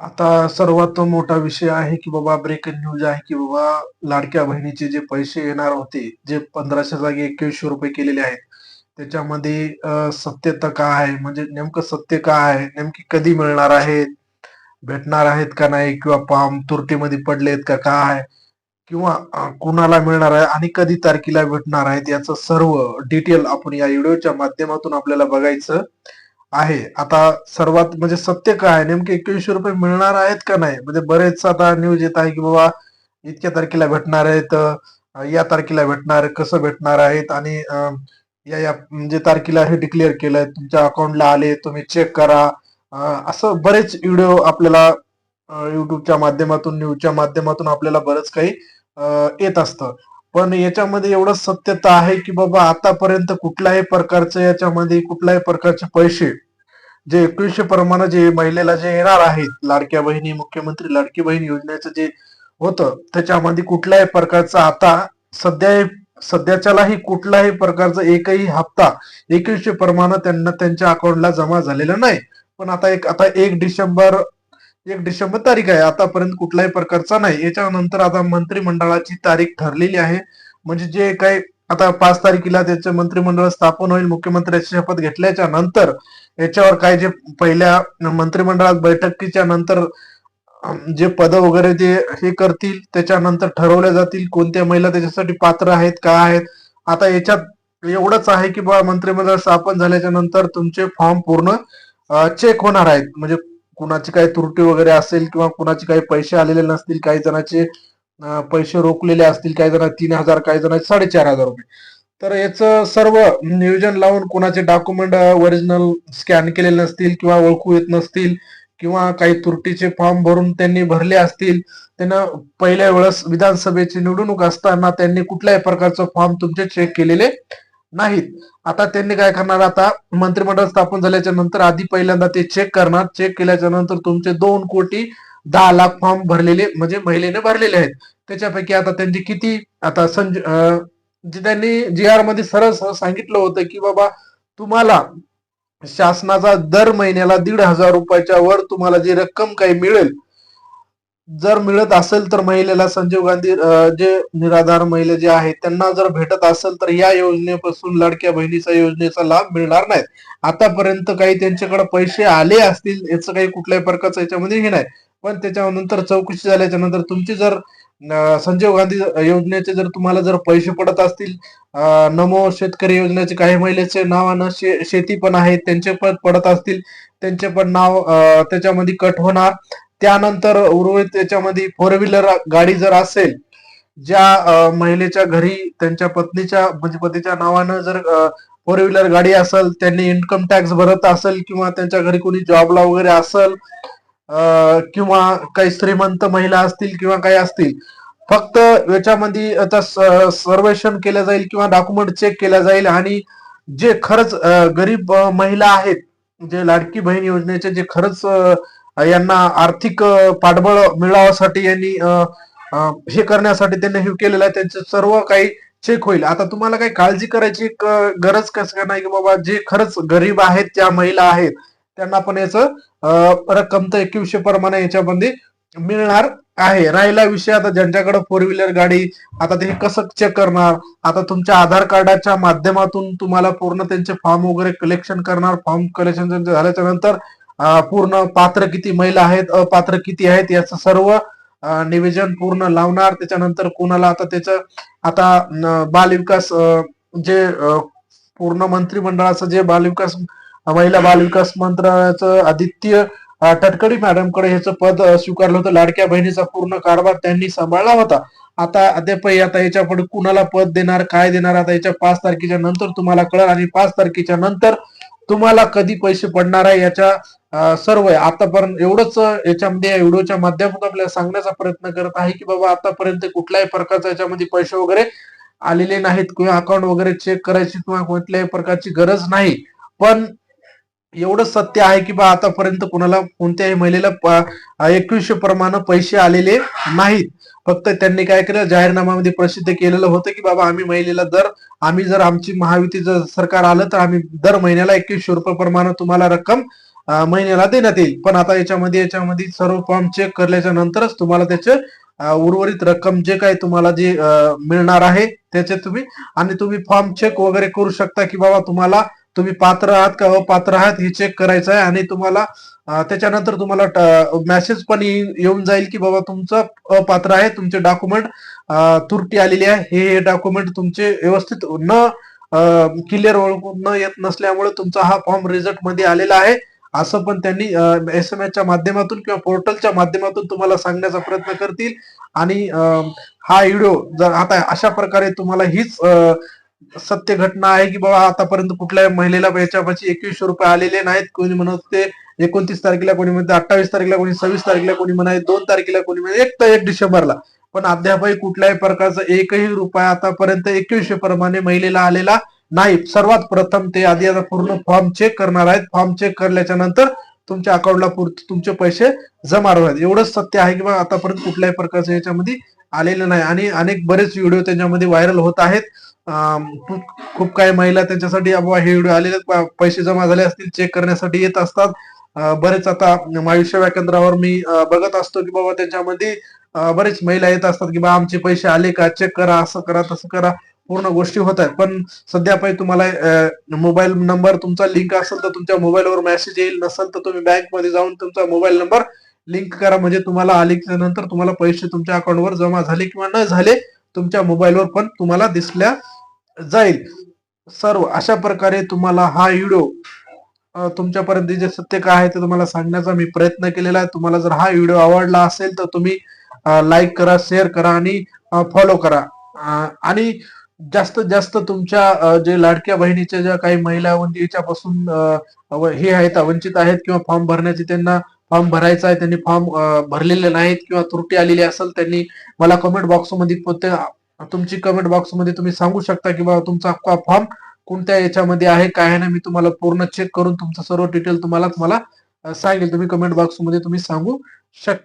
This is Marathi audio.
आता सर्वात मोठा विषय आहे की बाबा ब्रेकिंग न्यूज आहे की बाबा लाडक्या बहिणीचे जे पैसे येणार होते जे पंधराशे जागी एकवीसशे रुपये केलेले आहेत त्याच्यामध्ये सत्यता काय आहे? म्हणजे नेमकं सत्य काय आहे? नेमकी कधी मिळणार आहेत? भेटणार आहेत का नाही? किंवा पाम तुरटीमध्ये पडलेत का? काय किंवा कुणाला मिळणार आहे आणि कधी तारखेला भेटणार आहेत? याचं सर्व डिटेल आपण या व्हिडिओच्या माध्यमातून आपल्याला बघायचं. आहे. आता सर्वात म्हणजे सत्य काय आहे? नेमके ₹2100 मिळणार आहेत का नाही? म्हणजे बरेच आता न्यूज येत आहे, की बाबा इतक्या तारखेला भेटणार आहेत, या तारखेला भेटणार, कसं भेटणार आहेत आणि या या म्हणजे तारखेला हे डिक्लेअर केलंय, तुमच्या अकाउंटला आले, तुम्ही चेक करा. असं बरेच व्हिडिओ आपल्याला युट्यूबच्या माध्यमातून, न्यूजच्या माध्यमातून आपल्याला बरंच काही येत असतं. पण याच्यामध्ये एवढं सत्यता आहे, की बाबा आतापर्यंत कुठल्याही प्रकारचं याच्यामध्ये कुठल्याही प्रकारचे पैसे जे 2100 प्रमाणे जे महिलेला जे येणार आहेत, लाडक्या बहिणी, मुख्यमंत्री लाडकी बहीण योजनेचं जे होतं, त्याच्यामध्ये कुठल्याही प्रकारचा आता सध्या सध्याच्यालाही कुठल्याही प्रकारचा एकही हप्ता 2100 प्रमाणे त्यांना त्यांच्या अकाउंटला जमा झालेला नाही. पण आता एक आता एक डिसेंबर एक डिसेंबर तारीख आहे. आतापर्यंत कुठल्याही प्रकारचा नाही. याच्यानंतर आता मंत्रिमंडळाची तारीख ठरलेली आहे. म्हणजे जे काही आता पाच तारखेला त्याचं मंत्रिमंडळ स्थापन होईल. मुख्यमंत्र्याची शपथ घेतल्याच्या नंतर याच्यावर काय जे पहिल्या मंत्रिमंडळात बैठकीच्या नंतर जे पद वगैरे जे हे करतील त्याच्यानंतर ठरवल्या जातील कोणत्या महिला त्याच्यासाठी पात्र आहेत काय आहेत आता याच्यात एवढंच आहे की बा मंत्रिमंडळ स्थापन झाल्याच्यानंतर तुमचे फॉर्म पूर्ण चेक होणार आहेत म्हणजे कुणाची काही त्रुटी वगैरे असेल किंवा कुणाचे काही पैसे आलेले नसतील काही जणांचे पैसे रोखलेले असतील काही जण तीन हजार काही जण साडेचार हजार रुपये. तर याचं सर्व नियोजन लावून कोणाचे डॉक्युमेंट ओरिजिनल स्कॅन केलेले नसतील किंवा ओळखू येत नसतील किंवा काही त्रुटीचे फॉर्म भरून त्यांनी भरले असतील त्यांना पहिल्या वेळेस विधानसभेची निवडणूक असताना त्यांनी कुठल्याही प्रकारचं फॉर्म तुमचे चेक केलेले नाहीत. आता त्यांनी काय करणार? आता मंत्रिमंडळ स्थापन झाल्याच्यानंतर आधी पहिल्यांदा ते चेक करणार. चेक केल्याच्यानंतर तुमचे दोन कोटी दहा लाख फॉर्म भरलेले म्हणजे महिलेने भरलेले आहेत. त्याच्यापैकी आता त्यांची किती आता संज अं, जे त्यांनी जी आरमध्ये सरळ सरळ सांगितलं होतं की बाबा तुम्हाला शासनाचा दर महिन्याला दीड हजार रुपयाच्या वर तुम्हाला जी रक्कम काही मिळेल जर मिळत असेल तर महिलेला संजीव गांधी जे निराधार महिला जे आहेत त्यांना जर भेटत असेल तर या योजनेपासून लाडक्या बहिणीचा योजनेचा लाभ मिळणार नाही आतापर्यंत काही त्यांच्याकडे पैसे आले असतील याचं काही कुठल्याही प्रकारचं याच्यामध्ये हे नाही. पण त्याच्यानंतर चौकशी झाल्याच्यानंतर तुमची जर संजीव गांधी योजनेचे जर तुम्हाला जर पैसे पडत असतील नमो शेतकरी योजनेचे काही महिलेचे नावानं शे, शेती पण आहेत त्यांचे पण पडत असतील त्यांचे पण नाव त्याच्यामध्ये कट होणार. त्यानंतर उर्वरित त्याच्यामध्ये फोर व्हीलर गाडी जर असेल ज्या महिलेच्या घरी त्यांच्या पत्नीच्या म्हणजे पतीच्या नावानं जर फोर व्हीलर गाडी असेल त्यांनी इन्कम टॅक्स भरत असेल किंवा त्यांच्या घरी कोणी जॉबला वगैरे असेल किंवा काही श्रीमंत महिला असतील किंवा काही असतील फक्त याच्यामध्ये आता सर्वेक्षण केलं जाईल किंवा डॉक्युमेंट चेक केलं जाईल आणि जे खरंच गरीब महिला आहेत जे लाडकी बहीण योजनेचे जे खरंच यांना आर्थिक पाठबळ मिळावासाठी यांनी हे करण्यासाठी त्यांनी हे केलेलं आहे त्यांचे सर्व काही चेक होईल. आता तुम्हाला काही काळजी करायची गरज कसं काय नाही की बाबा जे खरंच गरीब आहेत त्या महिला आहेत त्यांना पण याचं रक्कम तर एकवीसशे प्रमाणे याच्यामध्ये मिळणार आहे. राहिला विषय आता ज्यांच्याकडे फोर व्हीलर गाडी आता ते कसं चेक करणार? आता तुमच्या आधार कार्डाच्या माध्यमातून तुम्हाला पूर्ण त्यांचे फॉर्म वगैरे कलेक्शन करणार. फॉर्म कलेक्शन झाल्याच्यानंतर पूर्ण पात्र किती महिला आहेत अपात्र किती आहेत याचं सर्व निवेदन पूर्ण लावणार. त्याच्यानंतर कोणाला आता त्याचं आता बालविकास जे पूर्ण मंत्रिमंडळाचं जे बालविकास महिला बालविकास मंत्रालयाचं आदित्य अं, मॅडम मॅडमकडे ह्याचं पद स्वीकारलं होतं. लाडक्या बहिणीचा पूर्ण कारभार त्यांनी सांभाळला होता. आता अद्यापही आता याच्यापुढे कुणाला पद देणार काय देणार? आता याच्या पाच तारखेच्या नंतर तुम्हाला कळेल आणि पाच तारखेच्या नंतर तुम्हाला कधी पैसे पडणार आहे याच्या सर्व आहे. आतापर्यंत एवढंच याच्यामध्ये या व्हिडिओच्या माध्यमातून आपल्याला सांगण्याचा प्रयत्न करत आहे की बाबा आतापर्यंत कुठल्याही प्रकारचा याच्यामध्ये पैसे वगैरे आलेले नाहीत. किंवा अकाउंट वगैरे चेक करायची किंवा कुठल्याही प्रकारची गरज नाही. पण एवढं सत्य आहे की बा आतापर्यंत कुणाला कोणत्याही महिलेला एकवीसशे प्रमाणे पैसे आलेले नाहीत. फक्त त्यांनी काय केलं जाहीरनाम्यामध्ये प्रसिद्ध केलेलं होतं की बाबा आम्ही महिलेला दर आम्ही जर आमची महायुतीचं जर सरकार आलं तर आम्ही दर महिन्याला एकवीसशे रुपये प्रमाणे तुम्हाला रक्कम महिन्याला देण्यात येईल. पण आता याच्यामध्ये याच्यामध्ये सर्व फॉर्म चेक करल्याच्या नंतरच तुम्हाला त्याचे उर्वरित रक्कम जे काय तुम्हाला जे मिळणार आहे त्याचे तुम्ही आणि तुम्ही फॉर्म चेक वगैरे करू शकता की बाबा तुम्हाला तुम्ही पात्र आहात का अपात्र आहात हे चेक करायचं आहे आणि तुम्हाला त्याच्यानंतर तुम्हाला मेसेज पण येऊन जाईल की बाबा तुमचं अपात्र आहे तुमचे डॉक्युमेंट तुरटी आलेली आहे. हे हे डॉक्युमेंट तुमचे व्यवस्थित न क्लिअर ओळखून न येत नसल्यामुळे तुमचा हा फॉर्म रिझल्टमध्ये आलेला आहे. असं पण त्यांनी एस एम एसच्या माध्यमातून किंवा पोर्टलच्या माध्यमातून तुम्हाला सांगण्याचा प्रयत्न करतील. आणि हा व्हिडिओ जर आता अशा प्रकारे तुम्हाला हीच सत्य घटना आहे की बाबा आतापर्यंत कुठल्याही महिलेला याच्यापाशी एकवीसशे रुपये आलेले नाहीत. कोणी म्हणत ते एकोणतीस तारखेला कोणी म्हणते अठ्ठावीस तारखेला कोणी सव्वीस तारखेला कोणी म्हणाय दोन तारखेला कोणी म्हणे एक तर एक डिसेंबरला. पण अद्यापही कुठल्याही प्रकारचा एकही रुपया आतापर्यंत एकवीसशे प्रमाणे महिलेला आलेला नाही. सर्वात प्रथम ते आधी आता पूर्ण फॉर्म चेक करणार आहेत. फॉर्म चेक करल्याच्या नंतर तुमच्या अकाउंटला तुमचे पैसे जमा होतात एवढंच सत्य आहे की बा आतापर्यंत कुठल्याही प्रकारचं याच्यामध्ये आलेलं नाही. आणि अनेक बरेच व्हिडिओ त्याच्यामध्ये व्हायरल होत आहेत. खूप- खूप काही महिला त्यांच्यासाठी बाबा हे व्हिडिओ आलेले पैसे जमा झाले असतील चेक करण्यासाठी येत असतात. बरेच आता आयुष्य या केंद्रावर मी बघत असतो की बाबा त्याच्यामध्ये बरेच महिला येत असतात की बा आमचे पैसे आले का? चेक करा असं करा तसं करा. पूर्ण गोष्टी होत आहेत. पण सध्या पाहिजे तुम्हाला मोबाईल नंबर तुमचा लिंक असेल तर तुमच्या मोबाईलवर मेसेज येईल. नसेल तर तुम्ही बँकमध्ये जाऊन तुमचा मोबाईल नंबर लिंक करा. म्हणजे तुम्हाला आले नंतर तुम्हाला पैसे तुमच्या अकाउंटवर जमा झाले किंवा न झाले तुमच्या मोबाईलवर पण तुम्हाला दिसल्या जाईल. सर्व अशा प्रकारे तुम्हाला हा व्हिडिओ तुमच्यापर्यंत जे सत्य काय आहे ते तुम्हाला सांगण्याचा मी प्रयत्न केलेला आहे. तुम्हाला जर हा व्हिडिओ आवडला असेल तर तुम्ही लाईक करा शेअर करा आणि फॉलो करा. आणि जास्तीत जास्त तुमच्या जे लाडक्या बहिणीच्या ज्या काही महिला म्हणजे याच्यापासून हे आहेत वंचित आहेत किंवा फॉर्म भरण्याची त्यांना फॉर्म भरायचा आहे त्यांनी फॉर्म भरलेले नाहीत किंवा त्रुटी आलेली असेल त्यांनी मला कमेंट बॉक्समध्ये तुमची कमेंट बॉक्समध्ये तुम्ही सांगू शकता की बाबा तुमचा फॉर्म कोणत्या याच्यामध्ये आहे काय आहे ना मी तुम्हाला पूर्ण चेक करून तुमचं सर्व डिटेल तुम्हाला तुम्हाला सांगेल. तुम्ही कमेंट बॉक्समध्ये तुम्ही सांगू शकता.